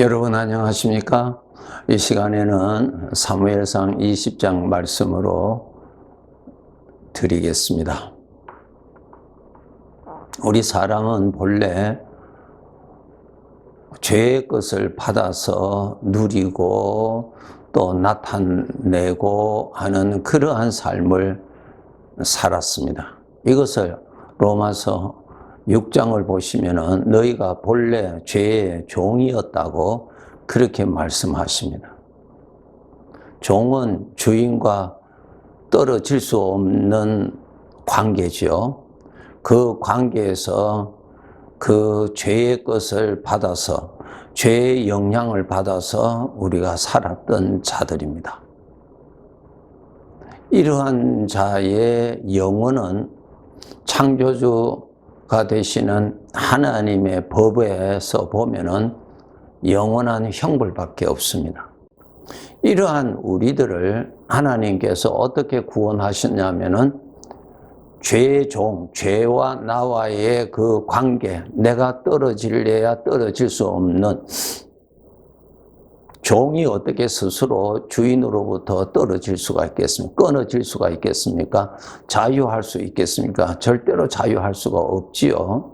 여러분 안녕하십니까? 이 시간에는 사무엘상 20장 말씀으로 드리겠습니다. 우리 사람은 본래 죄의 것을 받아서 누리고 또 나타내고 하는 그러한 삶을 살았습니다. 이것을 로마서 6장을 보시면은 너희가 본래 죄의 종이었다고 그렇게 말씀하십니다. 종은 주인과 떨어질 수 없는 관계지요. 그 관계에서 그 죄의 것을 받아서 죄의 영향을 받아서 우리가 살았던 자들입니다. 이러한 자의 영혼은 창조주 가 되시는 하나님의 법에서 보면은 영원한 형벌밖에 없습니다. 이러한 우리들을 하나님께서 어떻게 구원하셨냐면은 죄의 종, 죄와 나와의 그 관계, 내가 떨어질래야 떨어질 수 없는 종이 어떻게 스스로 주인으로부터 떨어질 수가 있겠습니까? 끊어질 수가 있겠습니까? 자유할 수 있겠습니까? 절대로 자유할 수가 없지요.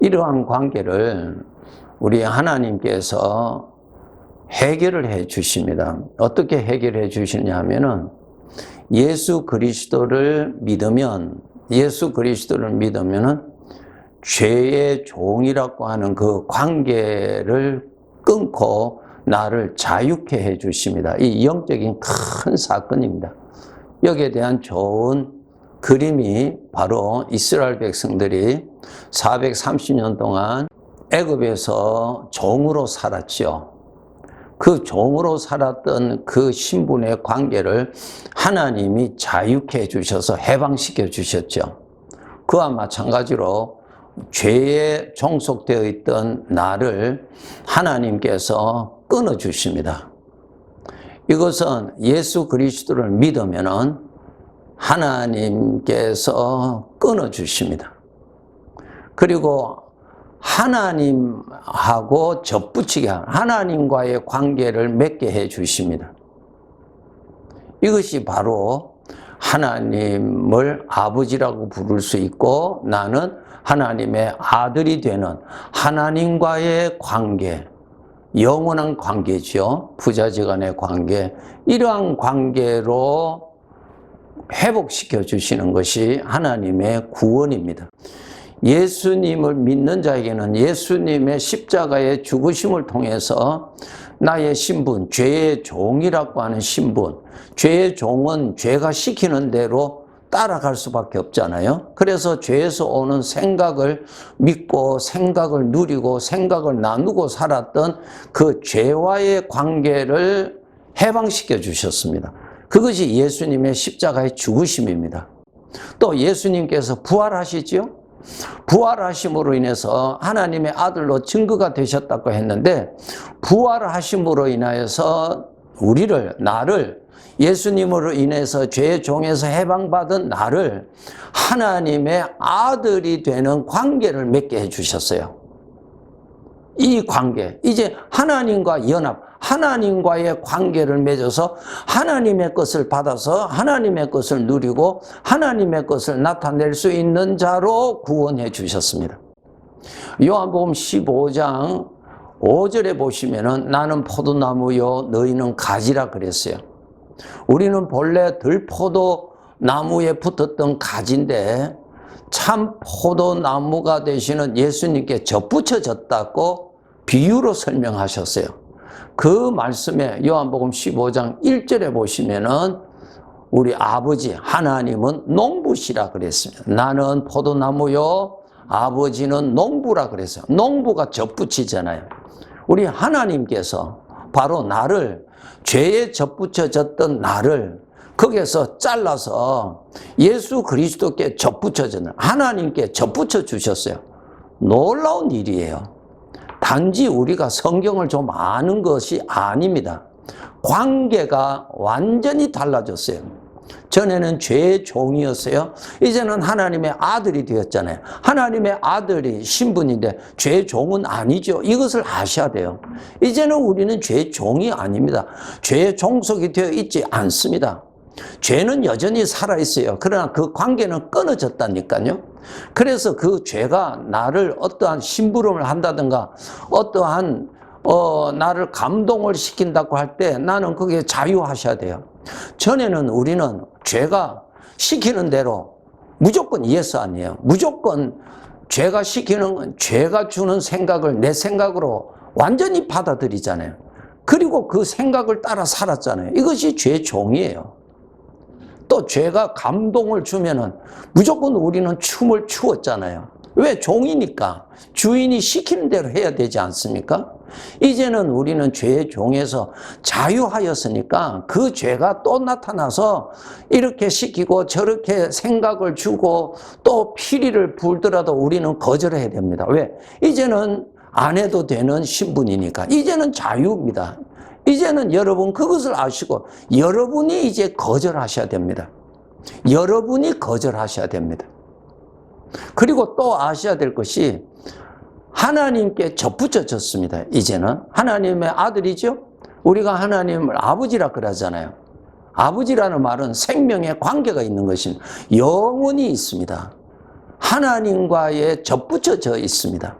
이러한 관계를 우리 하나님께서 해결을 해 주십니다. 어떻게 해결해 주시냐면은 예수 그리스도를 믿으면 예수 그리스도를 믿으면은 죄의 종이라고 하는 그 관계를 끊고 나를 자유케 해 주십니다. 이 영적인 큰 사건입니다. 여기에 대한 좋은 그림이 바로 이스라엘 백성들이 430년 동안 애굽에서 종으로 살았죠. 그 종으로 살았던 그 신분의 관계를 하나님이 자유케 해 주셔서 해방시켜 주셨죠. 그와 마찬가지로 죄에 종속되어 있던 나를 하나님께서 끊어 주십니다. 이것은 예수 그리스도를 믿으면은 하나님께서 끊어 주십니다. 그리고 하나님하고 접붙이게 하나님과의 관계를 맺게 해 주십니다. 이것이 바로 하나님을 아버지라고 부를 수 있고 나는 하나님의 아들이 되는 하나님과의 관계, 영원한 관계죠. 부자지간의 관계. 이러한 관계로 회복시켜 주시는 것이 하나님의 구원입니다. 예수님을 믿는 자에게는 예수님의 십자가의 죽으심을 통해서 나의 신분, 죄의 종이라고 하는 신분, 죄의 종은 죄가 시키는 대로 따라갈 수밖에 없잖아요. 그래서 죄에서 오는 생각을 믿고 생각을 누리고 생각을 나누고 살았던 그 죄와의 관계를 해방시켜 주셨습니다. 그것이 예수님의 십자가의 죽으심입니다. 또 예수님께서 부활하시지요? 부활하심으로 인해서 하나님의 아들로 증거가 되셨다고 했는데 부활하심으로 인하여서 우리를 나를 예수님으로 인해서 죄의 종에서 해방받은 나를 하나님의 아들이 되는 관계를 맺게 해 주셨어요. 이 관계, 이제 하나님과 연합, 하나님과의 관계를 맺어서 하나님의 것을 받아서 하나님의 것을 누리고 하나님의 것을 나타낼 수 있는 자로 구원해 주셨습니다. 요한복음 15장 5절에 보시면은 나는 포도나무요 너희는 가지라 그랬어요. 우리는 본래 들포도 나무에 붙었던 가지인데 참 포도나무가 되시는 예수님께 접붙여졌다고 비유로 설명하셨어요. 그 말씀에 요한복음 15장 1절에 보시면은 우리 아버지 하나님은 농부시라 그랬습니다. 나는 포도나무요 아버지는 농부라 그랬어요. 농부가 접붙이잖아요. 우리 하나님께서 바로 나를 죄에 접붙여졌던 나를 거기에서 잘라서 예수 그리스도께 접붙여졌는 하나님께 접붙여 주셨어요. 놀라운 일이에요. 단지 우리가 성경을 좀 아는 것이 아닙니다. 관계가 완전히 달라졌어요. 전에는 죄의 종이었어요. 이제는 하나님의 아들이 되었잖아요. 하나님의 아들이 신분인데 죄의 종은 아니죠. 이것을 아셔야 돼요. 이제는 우리는 죄의 종이 아닙니다. 죄의 종속이 되어 있지 않습니다. 죄는 여전히 살아있어요. 그러나 그 관계는 끊어졌다니까요. 그래서 그 죄가 나를 어떠한 심부름을 한다든가 어떠한 어, 나를 감동을 시킨다고 할 때 나는 그게 자유하셔야 돼요. 전에는 우리는 죄가 시키는 대로 무조건 예스 아니에요. 무조건 죄가 시키는, 죄가 주는 생각을 내 생각으로 완전히 받아들이잖아요. 그리고 그 생각을 따라 살았잖아요. 이것이 죄 종이에요. 또 죄가 감동을 주면은 무조건 우리는 춤을 추었잖아요. 왜? 종이니까. 주인이 시키는 대로 해야 되지 않습니까? 이제는 우리는 죄의 종에서 자유하였으니까 그 죄가 또 나타나서 이렇게 시키고 저렇게 생각을 주고 또 피리를 불더라도 우리는 거절해야 됩니다. 왜? 이제는 안 해도 되는 신분이니까. 이제는 자유입니다. 이제는 여러분 그것을 아시고 여러분이 이제 거절하셔야 됩니다. 여러분이 거절하셔야 됩니다. 그리고 또 아셔야 될 것이 하나님께 접붙여졌습니다. 이제는 하나님의 아들이죠. 우리가 하나님을 아버지라 그러잖아요. 아버지라는 말은 생명의 관계가 있는 것입니다. 영원히 있습니다. 하나님과의 접붙여져 있습니다.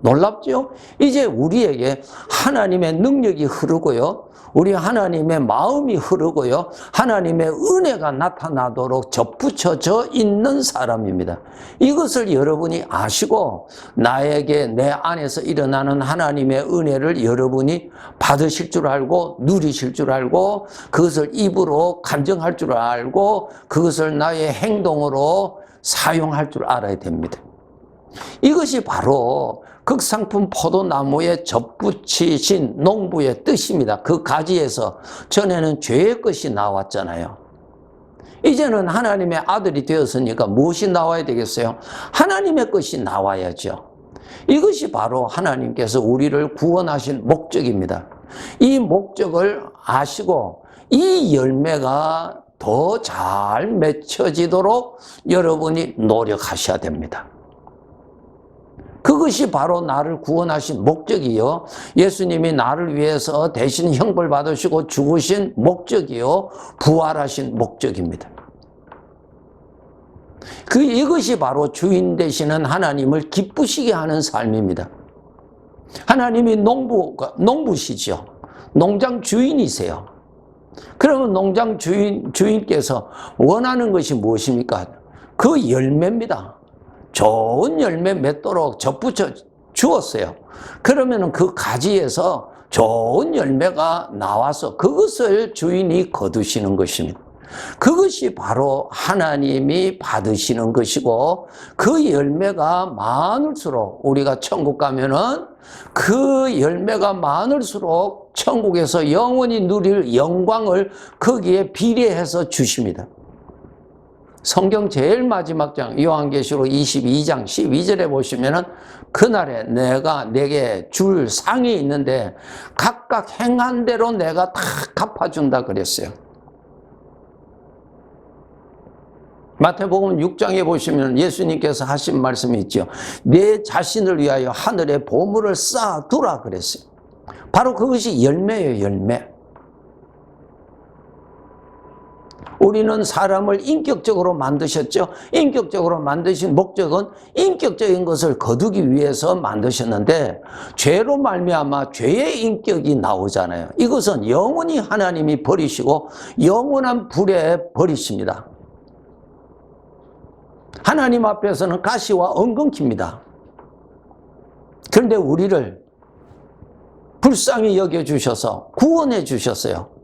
놀랍죠? 이제 우리에게 하나님의 능력이 흐르고요. 우리 하나님의 마음이 흐르고요. 하나님의 은혜가 나타나도록 접붙여져 있는 사람입니다. 이것을 여러분이 아시고 나에게 내 안에서 일어나는 하나님의 은혜를 여러분이 받으실 줄 알고 누리실 줄 알고 그것을 입으로 간증할 줄 알고 그것을 나의 행동으로 사용할 줄 알아야 됩니다. 이것이 바로 극상품 포도나무에 접붙이신 농부의 뜻입니다. 그 가지에서 전에는 죄의 것이 나왔잖아요. 이제는 하나님의 아들이 되었으니까 무엇이 나와야 되겠어요? 하나님의 것이 나와야죠. 이것이 바로 하나님께서 우리를 구원하신 목적입니다. 이 목적을 아시고 이 열매가 더 잘 맺혀지도록 여러분이 노력하셔야 됩니다. 그것이 바로 나를 구원하신 목적이요. 예수님이 나를 위해서 대신 형벌 받으시고 죽으신 목적이요. 부활하신 목적입니다. 그 이것이 바로 주인 되시는 하나님을 기쁘시게 하는 삶입니다. 하나님이 농부 농부시죠. 농장 주인이세요. 그러면 농장 주인 주인께서 원하는 것이 무엇입니까? 그 열매입니다. 좋은 열매 맺도록 접붙여 주었어요. 그러면 그 가지에서 좋은 열매가 나와서 그것을 주인이 거두시는 것입니다. 그것이 바로 하나님이 받으시는 것이고 그 열매가 많을수록 우리가 천국 가면은 그 열매가 많을수록 천국에서 영원히 누릴 영광을 거기에 비례해서 주십니다. 성경 제일 마지막 장 요한계시록 22장 12절에 보시면은 그날에 내가 내게 줄 상이 있는데 각각 행한 대로 내가 다 갚아준다 그랬어요. 마태복음 6장에 보시면 예수님께서 하신 말씀이 있죠. 내 자신을 위하여 하늘에 보물을 쌓아두라 그랬어요. 바로 그것이 열매예요, 열매. 우리는 사람을 인격적으로 만드셨죠. 인격적으로 만드신 목적은 인격적인 것을 거두기 위해서 만드셨는데 죄로 말미암아 죄의 인격이 나오잖아요. 이것은 영원히 하나님이 버리시고 영원한 불에 버리십니다. 하나님 앞에서는 가시와 엉겅퀴입니다. 그런데 우리를 불쌍히 여겨주셔서 구원해 주셨어요.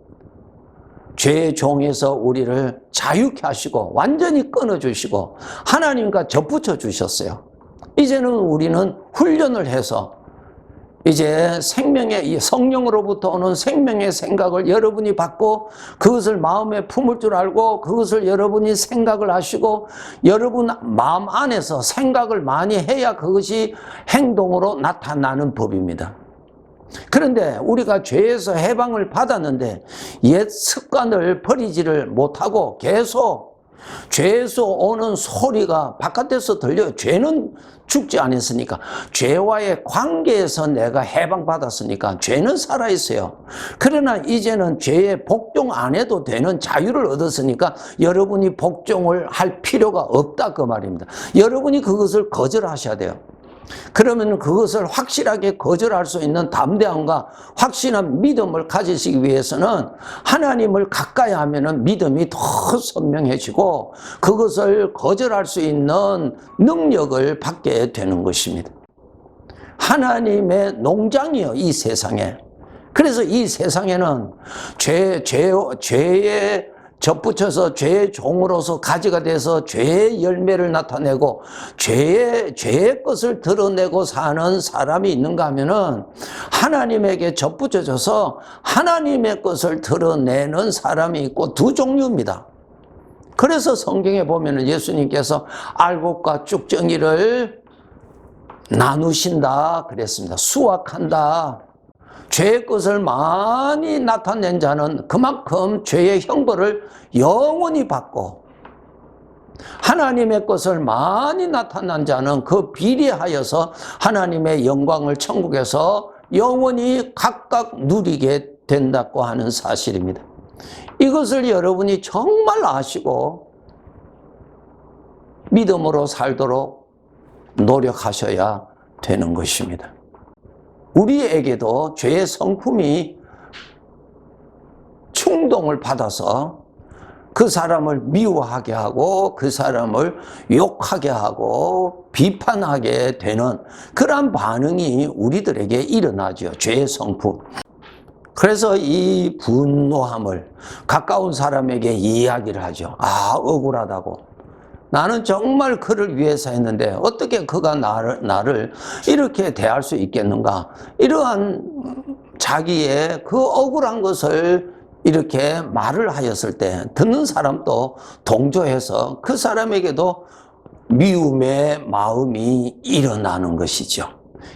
죄의 종에서 우리를 자유케 하시고 완전히 끊어주시고 하나님과 접붙여 주셨어요. 이제는 우리는 훈련을 해서 이제 생명의 성령으로부터 오는 생명의 생각을 여러분이 받고 그것을 마음에 품을 줄 알고 그것을 여러분이 생각을 하시고 여러분 마음 안에서 생각을 많이 해야 그것이 행동으로 나타나는 법입니다. 그런데 우리가 죄에서 해방을 받았는데 옛 습관을 버리지를 못하고 계속 죄에서 오는 소리가 바깥에서 들려요. 죄는 죽지 않았으니까. 죄와의 관계에서 내가 해방받았으니까. 죄는 살아있어요. 그러나 이제는 죄의 복종 안 해도 되는 자유를 얻었으니까 여러분이 복종을 할 필요가 없다. 그 말입니다. 여러분이 그것을 거절하셔야 돼요. 그러면 그것을 확실하게 거절할 수 있는 담대함과 확실한 믿음을 가지시기 위해서는 하나님을 가까이 하면은 믿음이 더 선명해지고 그것을 거절할 수 있는 능력을 받게 되는 것입니다. 하나님의 농장이요, 이 세상에. 그래서 이 세상에는 죄, 죄, 죄의 접붙여서 죄의 종으로서 가지가 돼서 죄의 열매를 나타내고 죄의 죄의 것을 드러내고 사는 사람이 있는가 하면은 하나님에게 접붙여져서 하나님의 것을 드러내는 사람이 있고 두 종류입니다. 그래서 성경에 보면은 예수님께서 알곡과 쭉정이를 나누신다 그랬습니다. 수확한다. 죄의 것을 많이 나타낸 자는 그만큼 죄의 형벌을 영원히 받고 하나님의 것을 많이 나타난 자는 그 비례하여서 하나님의 영광을 천국에서 영원히 각각 누리게 된다고 하는 사실입니다. 이것을 여러분이 정말 아시고 믿음으로 살도록 노력하셔야 되는 것입니다. 우리에게도 죄의 성품이 충동을 받아서 그 사람을 미워하게 하고 그 사람을 욕하게 하고 비판하게 되는 그러한 반응이 우리들에게 일어나죠. 죄의 성품. 그래서 이 분노함을 가까운 사람에게 이야기를 하죠. 아, 억울하다고. 나는 정말 그를 위해서 했는데 어떻게 그가 나를, 나를 이렇게 대할 수 있겠는가? 이러한 자기의 그 억울한 것을 이렇게 말을 하였을 때 듣는 사람도 동조해서 그 사람에게도 미움의 마음이 일어나는 것이죠.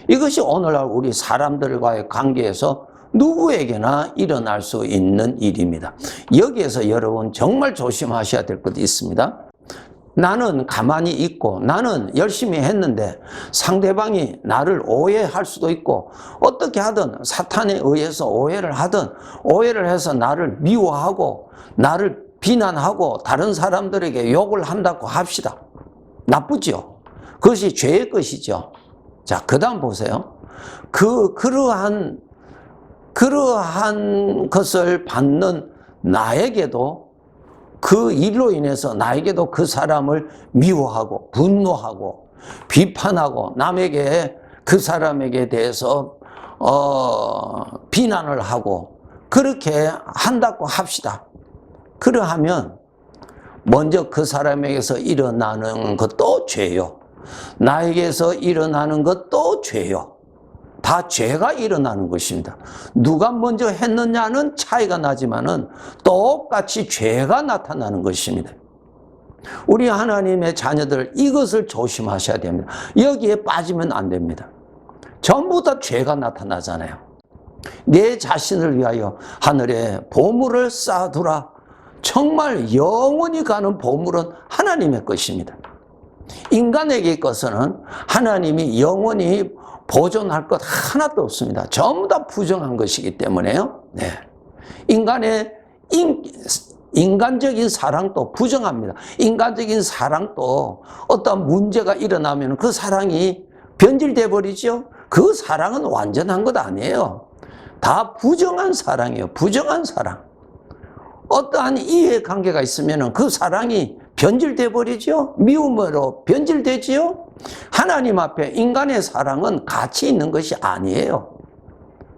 이것이 오늘날 우리 사람들과의 관계에서 누구에게나 일어날 수 있는 일입니다. 여기에서 여러분 정말 조심하셔야 될 것이 있습니다. 나는 가만히 있고 나는 열심히 했는데 상대방이 나를 오해할 수도 있고 어떻게 하든 사탄에 의해서 오해를 하든 오해를 해서 나를 미워하고 나를 비난하고 다른 사람들에게 욕을 한다고 합시다. 나쁘죠. 그것이 죄의 것이죠. 자, 그 다음 보세요. 그, 그러한, 그러한 것을 받는 나에게도 그 일로 인해서 나에게도 그 사람을 미워하고 분노하고 비판하고 남에게 그 사람에게 대해서 어, 비난을 하고 그렇게 한다고 합시다. 그러하면 먼저 그 사람에게서 일어나는 것도 죄요. 나에게서 일어나는 것도 죄요. 다 죄가 일어나는 것입니다. 누가 먼저 했느냐는 차이가 나지만은 똑같이 죄가 나타나는 것입니다. 우리 하나님의 자녀들 이것을 조심하셔야 됩니다. 여기에 빠지면 안 됩니다. 전부 다 죄가 나타나잖아요. 내 자신을 위하여 하늘에 보물을 쌓아두라. 정말 영원히 가는 보물은 하나님의 것입니다. 인간에게 것은 하나님이 영원히 보존할 것 하나도 없습니다. 전부 다 부정한 것이기 때문에요. 네. 인간의 인, 인간적인 사랑도 부정합니다. 인간적인 사랑도 어떤 문제가 일어나면 그 사랑이 변질돼 버리죠. 그 사랑은 완전한 것 아니에요. 다 부정한 사랑이에요. 부정한 사랑. 어떠한 이해관계가 있으면 그 사랑이 변질돼 버리죠. 미움으로 변질되지요. 하나님 앞에 인간의 사랑은 가치 있는 것이 아니에요.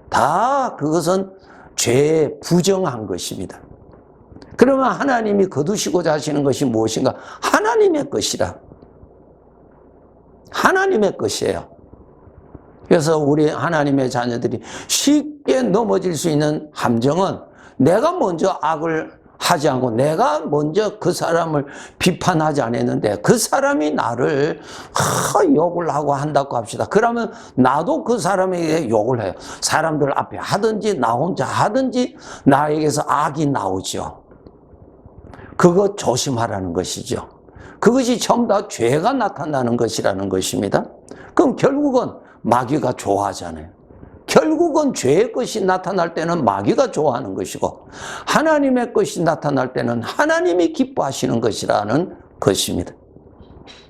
다 그것은 죄 부정한 것입니다. 그러면 하나님이 거두시고자 하시는 것이 무엇인가? 하나님의 것이라. 하나님의 것이에요. 그래서 우리 하나님의 자녀들이 쉽게 넘어질 수 있는 함정은 내가 먼저 악을 하지 않고 내가 먼저 그 사람을 비판하지 않았는데 그 사람이 나를 하, 욕을 하고 한다고 합시다. 그러면 나도 그 사람에게 욕을 해요. 사람들 앞에 하든지 나 혼자 하든지 나에게서 악이 나오죠. 그거 조심하라는 것이죠. 그것이 전부 다 죄가 나타나는 것이라는 것입니다. 그럼 결국은 마귀가 좋아하잖아요. 결국은 죄의 것이 나타날 때는 마귀가 좋아하는 것이고 하나님의 것이 나타날 때는 하나님이 기뻐하시는 것이라는 것입니다.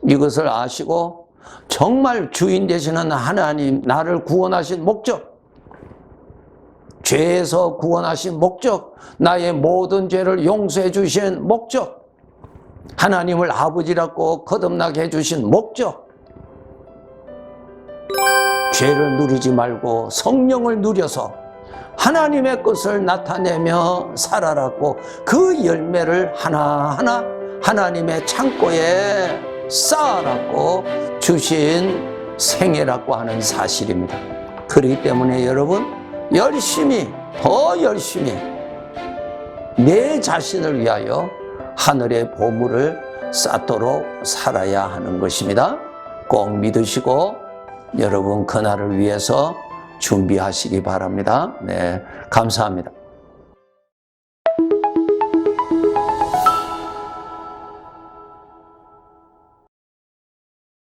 이것을 아시고 정말 주인 되시는 하나님 나를 구원하신 목적 죄에서 구원하신 목적 나의 모든 죄를 용서해 주신 목적 하나님을 아버지라고 거듭나게 해주신 목적 죄를 누리지 말고 성령을 누려서 하나님의 것을 나타내며 살아라고 그 열매를 하나하나 하나님의 창고에 쌓아라고 주신 생애라고 하는 사실입니다. 그렇기 때문에 여러분 열심히 더 열심히 내 자신을 위하여 하늘의 보물을 쌓도록 살아야 하는 것입니다. 꼭 믿으시고 여러분 그날을 위해서 준비하시기 바랍니다. 네, 감사합니다.